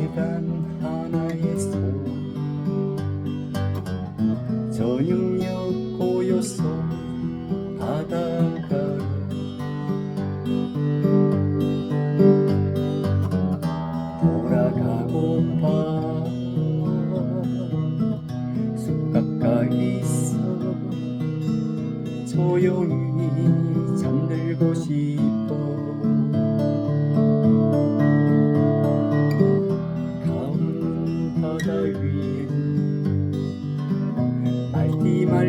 시간 하나의 손 저녁녘 고요서 바다가로 돌아가고파 숲 가까이 있어. 조용히 잠들고 싶어.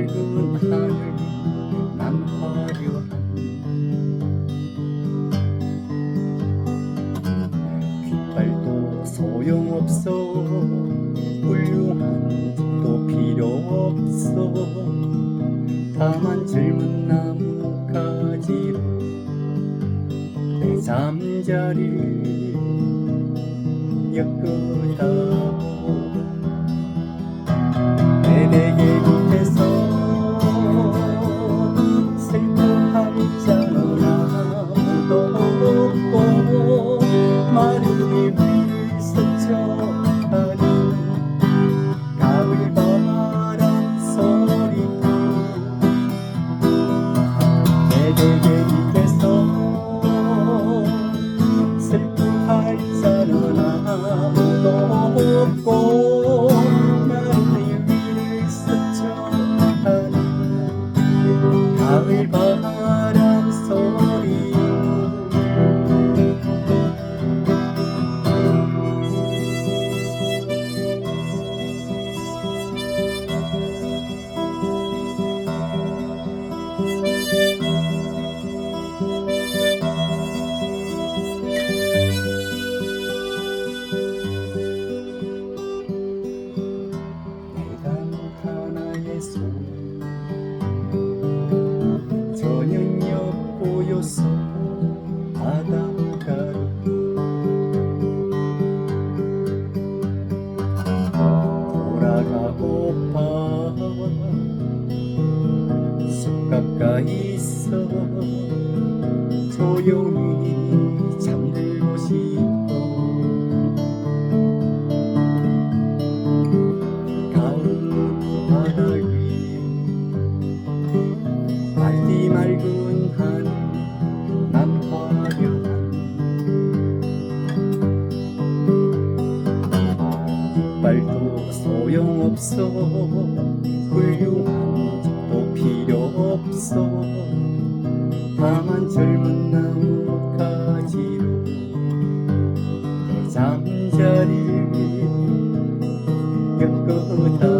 밝은 하늘이 난 화려한 깃발도 소용없어. 훌륭한 또 필요없어. 다만 젊은 나뭇가지로 잠자리를 엮어다. 하나의 손 저녁 엿보여서 바닷가로 돌아가고파 숲 가까이 있어. 조용히 없어. 훌륭한 또 필요 없어. 다만 젊은 나뭇가지로 내 잠자리를 엮어다